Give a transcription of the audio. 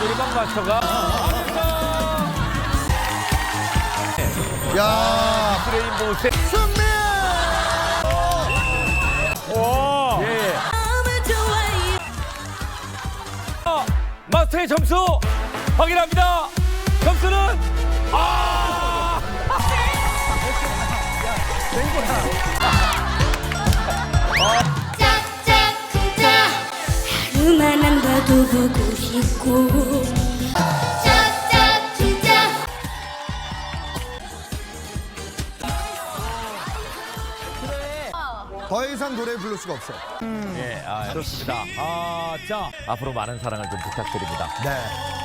노래방 마스터가 야 브레인보우 세. 승리 오. 예. 아, 마스터의 점수 확인합니다. 점수는 아! 짝 안 봐도 보고 싶고 짝짝쿵짝 더 이상 노래 부를 수가 없어요. 예, 아, 좋습니다. 아, 자, 앞으로 많은 사랑을 좀 부탁드립니다. 네.